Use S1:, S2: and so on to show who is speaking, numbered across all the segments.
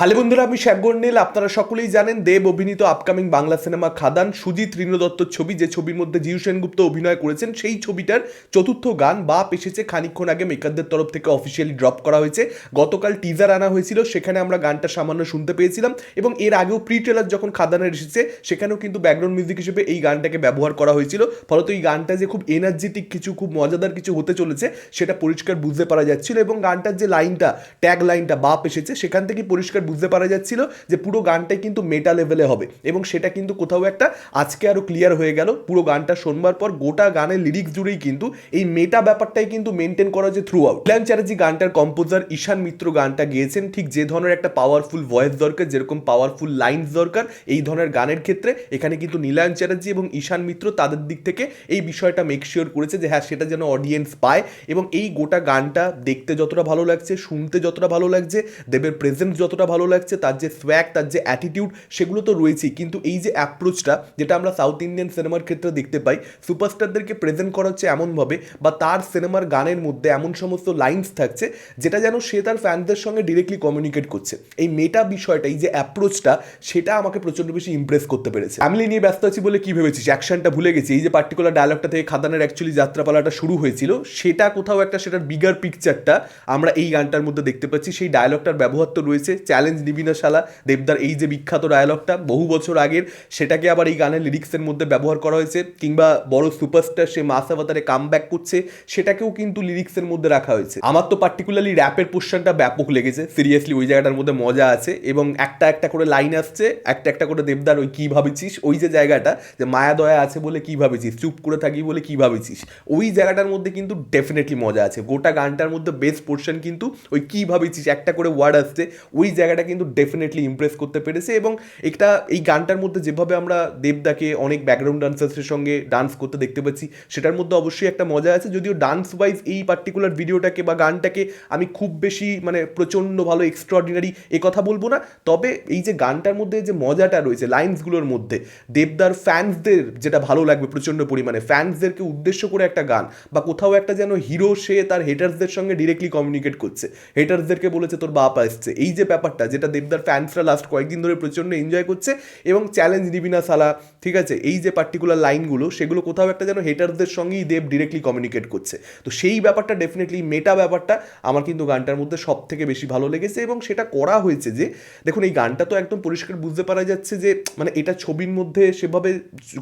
S1: Hello বন্ধুরা, আমি শ্যাগর নীল। আপনারা সকলেই জানেন দেব অভিনীত আপকামিং বাংলা সিনেমা খাদান, সুজিত দত্তর ছবি, যে ছবির মধ্যে জিউ সেনগুপ্ত অভিনয় করেছেন, সেই ছবিটার চতুর্থ গান বাপ এসেছে। খানিকক্ষণ আগে মেকারদের তরফ থেকে অফিসিয়ালি ড্রপ করা হয়েছে। গতকাল টিজার আনা হয়েছিল, সেখানে আমরা গানটা সামান্য শুনতে পেয়েছিলাম এবং এর আগেও প্রি ট্রেলার যখন খাদানের এসেছে, সেখানেও কিন্তু ব্যাকগ্রাউন্ড মিউজিক হিসেবে এই গানটাকে ব্যবহার করা হয়েছিল। ফলত এই গানটা যে খুব এনার্জেটিক কিছু, খুব মজাদার কিছু হতে চলেছে, সেটা পরিষ্কার বুঝতে পারা যাচ্ছিল এবং গানটার যে লাইনটা ট্যাগ লাইনটা বাপ এসেছে, সেখান থেকে পরিষ্কার বুঝতে পারা যাচ্ছিল যে পুরো গানটাই কিন্তু মেটা লেভেলে হবে। এবং সেটা কিন্তু কোথাও একটা আজকে আরও ক্লিয়ার হয়ে গেল। পুরো গানটা শোনবার পর গোটা গানের লিরিক্স জুড়েই কিন্তু এই মেটা ব্যাপারটাই কিন্তু মেনটেন করা যে থ্রু আউট ইলান চ্যাটার্জি গানটার কম্পোজার ঈশান মিত্র গানটা গেয়েছেন। ঠিক যে ধরনের একটা পাওয়ারফুল ভয়েস দরকার, যেরকম পাওয়ারফুল লাইনস দরকার এই ধরনের গানের ক্ষেত্রে। এখানে কিন্তু নীলায়ন চ্যাটার্জি এবং ঈশান মিত্র তাদের দিক থেকে এই বিষয়টা মেক শিওর করেছে যে হ্যাঁ সেটা যেন অডিয়েন্স পায়। এবং এই গোটা গানটা দেখতে যতটা ভালো লাগছে, শুনতে যতটা ভালো লাগছে, দেবের প্রেজেন্স যতটা ভালো লাগছে, তার যে স্ব্যাগ তার যে অ্যাটিটিউড সেগুলো তো রয়েছেই। কিন্তু এই যে অ্যাপ্রোচটা যেটা আমরা সাউথ ইন্ডিয়ান সিনেমার ক্ষেত্রে দেখতে পাই সুপারস্টারদেরকে প্রেজেন্ট করা হচ্ছে এমনভাবে বা তার সিনেমার গানের মধ্যে এমন সমস্ত লাইন্স থাকছে, যেটা যেন সে তার ফ্যানদের সঙ্গে ডিরেক্টলি কমিউনিকেট করছে। এই মেটা বিষয়টা, এই যে অ্যাপ্রোচটা সেটা আমাকে প্রচণ্ড বেশি ইমপ্রেস করতে পেরেছে। ফ্যামিলি নিয়ে ব্যস্ত আছি বলে কি ভেবেছিস? অ্যাকশনটা ভুলে গেছি। এই যে পার্টিকুলার ডায়লগটা থেকে খাদানের অ্যাকচুয়ালি যাত্রাপালাটা শুরু হয়েছিল, সেটা কোথাও একটা সেটার বিগার পিকচারটা আমরা এই গানটার মধ্যে দেখতে পাচ্ছি। সেই ডায়লগটার ব্যবহার তো রয়েছে চ্যালেঞ্জ নিবিনা শালা। দেবদার এই যে বিখ্যাত ডায়লগটা বহু বছর আগের, সেটাকে আবার এই গানের লিরিক্সের মধ্যে ব্যবহার করা হয়েছে, কিংবা বড় সুপারস্টার সে মাস আভাতারে কাম ব্যাক করছে, সেটাকেও কিন্তু লিরিক্সের মধ্যে রাখা হয়েছে। আমার তো পার্টিকুলারলি র্যাপের পোর্শনটা ব্যাপক লেগেছে সিরিয়াসলি ওই জায়গাটার মধ্যে মজা আছে, এবং একটা একটা করে লাইন আসছে, একটা একটা করে দেবদার, ওই কী ভাবেছিস? ওই যে জায়গাটা, যে মায়া দয়া আছে বলে কী ভাবেছিস, চুপ করে থাকি বলে কী ভাবেছিস, ওই জায়গাটার মধ্যে কিন্তু ডেফিনেটলি মজা আছে। গোটা গানটার মধ্যে বেস্ট পোর্শন কিন্তু ওই কী ভাবেছিস, একটা করে ওয়ার্ড আসছে, ওই জায়গাটা কিন্তু ডেফিনেটলি ইমপ্রেস করতে পেরেছে এবং একটা, এই গানটার মধ্যে যেভাবে আমরা দেবদাকে অনেক ব্যাকগ্রাউন্ড ডান্সার্সের সঙ্গে ডান্স করতে দেখতে পাচ্ছি, সেটার মধ্যে অবশ্যই একটা মজা আছে। যদিও ডান্স ওয়াইজ এই পার্টিকুলার ভিডিওটাকে বা গানটাকে আমি খুব বেশি মানে প্রচণ্ড ভালো এক্সট্রাঅর্ডিনারি এ কথা বলব না। তবে এই যে গানটার মধ্যে যে মজাটা রয়েছে লাইন্সগুলোর মধ্যে, দেবদার ফ্যান্সদের যেটা ভালো লাগবে প্রচণ্ড পরিমাণে ফ্যান্সদেরকে উদ্দেশ্য করে একটা গান বা কোথাও একটা যেন হিরো সে তার হেটার্সদের সঙ্গে ডিরেক্টলি কমিউনিকেট করছে হেটার্সদেরকে বলেছে তোর বাপ আসছে, এই যে ব্যাপারটা যেটা দেবদার ফ্যান্সরা লাস্ট কয়েকদিন ধরে প্রচণ্ড এনজয় করছে এবং চ্যালেঞ্জ নিবি না সালা, ঠিক আছে? এই যে পার্টিকুলার লাইনগুলো সেগুলো কোথাও একটা যেন হেটারদের সঙ্গেই দেব ডিরেক্টলি কমিউনিকেট করছে। তো সেই ব্যাপারটা ডেফিনেটলি মেটা ব্যাপারটা আমার কিন্তু গানটার মধ্যে সব থেকে বেশি ভালো লেগেছে এবং সেটা করা হয়েছে যে, দেখুন এই গানটা তো একদম পরিষ্কার বুঝতে পারা যাচ্ছে যে মানে এটা ছবির মধ্যে সেভাবে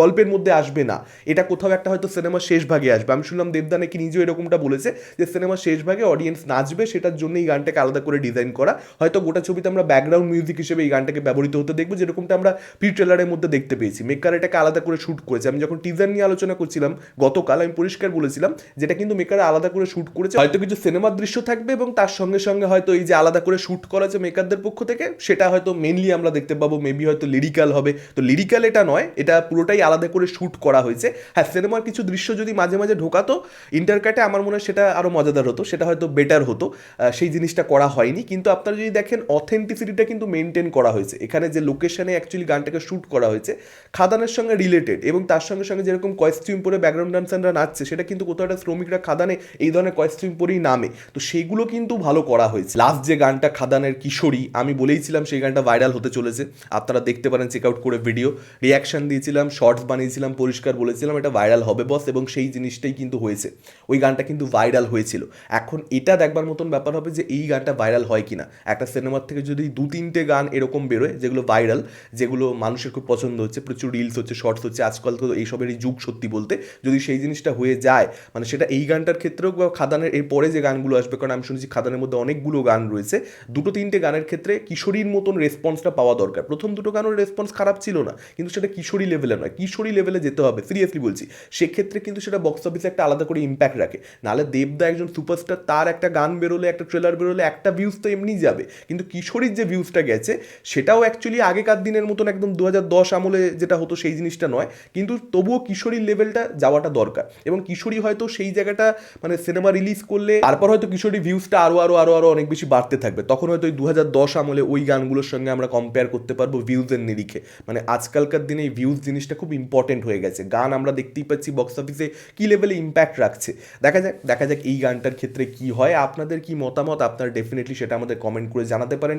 S1: গল্পের মধ্যে আসবে না। এটা কোথাও একটা হয়তো সিনেমার শেষ ভাগে আসবে। আমি শুনলাম দেবদা নাকি নিজেও এরকমটা বলেছে যে সিনেমার শেষ ভাগে অডিয়েন্স নাচবে, সেটার জন্য এই গানটাকে আলাদা করে ডিজাইন করা। হয়তো গোটা ছবিতে আমরা ব্যাকগ্রাউন্ড মিউজিক হিসেবে এই গানটাকে ব্যবহৃত হতে দেখব। যেরকমটা আমরা প্রি ট্রেলারের মধ্যে দেখতে পেয়েছি। মেকার এটাকে আলাদা করে শ্যুট করেছে। আমি যখন টিজার নিয়ে আলোচনা করছিলাম গতকাল, আমি পরিষ্কার বলেছিলাম যেটা কিন্তু মেকার আলাদা করে শ্যুট করেছে। হয়তো কিছু সিনেমার দৃশ্য থাকবে এবং তার সঙ্গে সঙ্গে হয়তো এই যে আলাদা করে শ্যুট করা যে মেকারদের পক্ষ থেকে, সেটা হয়তো মেনলি আমরা দেখতে পাবো। মেবি হয়তো লিরিক্যাল হবে। তো লিরিক্যাল এটা নয়, এটা পুরোটাই আলাদা করে শ্যুট করা হয়েছে। হ্যাঁ সিনেমার কিছু দৃশ্য যদি মাঝে মাঝে ঢোকাতো ইন্টারকাটে আমার মনে হয় সেটা আরও মজাদার হতো, সেটা হয়তো বেটার হতো। সেই জিনিসটা করা হয়নি। কিন্তু আপনারা যদি দেখেন অথেন্টিসিটিটা কিন্তু মেনটেন করা হয়েছে। এখানে যে লোকেশনে অ্যাকচুয়ালি গানটাকে শ্যুট করা হয়েছে, খাদানের সঙ্গে রিলেটেড এবং তার সঙ্গে সঙ্গে যেরকম কস্টিউম পরে ব্যাকগ্রাউন্ড ডান্সাররা নাচছে, সেটা কিন্তু কোথাও একটা শ্রমিকরা খাদানে এই ধরনের কস্টিউম পরেই নামে। তো সেইগুলো কিন্তু ভালো করা হয়েছে। লাস্ট যে গানটা, খাদানের কিশোরী, আমি বলেইছিলাম সেই গানটা ভাইরাল হতে চলেছে। আপনারা দেখতে পারেন চেক আউট করে ভিডিও রিয়াকশন দিয়েছিলাম শর্টস বানিয়েছিলাম, পরিষ্কার বলেছিলাম, এটা ভাইরাল হবে বস এবং সেই জিনিসটাই কিন্তু হয়েছে। ওই গানটা কিন্তু ভাইরাল হয়েছিল। এখন এটা দেখবার মতন ব্যাপার হবে যে এই গানটা ভাইরাল হয় কিনা। একটা সিনেমার থেকে যদি দু তিনটে গান এরকম বেরোয়, যেগুলো ভাইরাল যেগুলো মানুষের খুব পছন্দ হচ্ছে, প্রচুর রিলস হচ্ছে শর্টস হচ্ছে, আজকাল তো এইসবেরই যুগ সত্যি বলতে, যদি সেই জিনিসটা হয়ে যায় মানে সেটা এই গানটার ক্ষেত্রেও বা খাদানের, এর পরে যে গানগুলো আসবে, কারণ আমি শুনেছি খাদানের মধ্যে অনেকগুলো গান রয়েছে দুটো তিনটে গানের ক্ষেত্রে কিশোরীর মতন রেসপন্সটা পাওয়া দরকার। প্রথম দুটো গানের রেসপন্স খারাপ ছিল না, কিন্তু সেটা কিশোরী লেভেলে নয়, কিশোরী লেভেলে যেতে হবে সিরিয়াসলি বলছি। সেক্ষেত্রে কিন্তু সেটা বক্স অফিসে একটা আলাদা করে ইম্প্যাক্ট রাখে। নাহলে দেবদা একজন সুপারস্টার তার একটা গান বেরোলে, একটা ট্রেলার বেরোলে, একটা ভিউজ তো এমনি যাবে। কিন্তু কিশোরীর যে ভিউজটা গেছে, সেটাও অ্যাকচুয়ালি আগেকার দিনের মতন একদম দু দশ আমলে যেটা হতো সেই জিনিসটা নয়। কিন্তু তবুও কিশোরীর লেভেলটা যাওয়াটা দরকার। এবং কিশোরী হয়তো সেই জায়গাটা মানে সিনেমা রিলিজ করলে, তারপর হয়তো কিশোরী ভিউজটা আরও আরও আরও আরও অনেক বেশি বাড়তে থাকবে। তখন হয়তো ওই দু দশ আমলে ওই গানগুলোর সঙ্গে আমরা কম্পেয়ার করতে পারব ভিউজের নিরিখে। মানে আজকালকার দিনে এই ভিউজ জিনিসটা খুব ইম্পর্টেন্ট হয়ে গেছে। গান আমরা দেখতেই পাচ্ছি বক্স অফিসে কী লেভেলে ইম্প্যাক্ট রাখছে। দেখা যাক দেখা যাক এই গানটার ক্ষেত্রে কি হয়। আপনাদের কি মতামত? আপনারা ডেফিনেটলি সেটা আমাদের কমেন্ট করে জানাতে পারেন।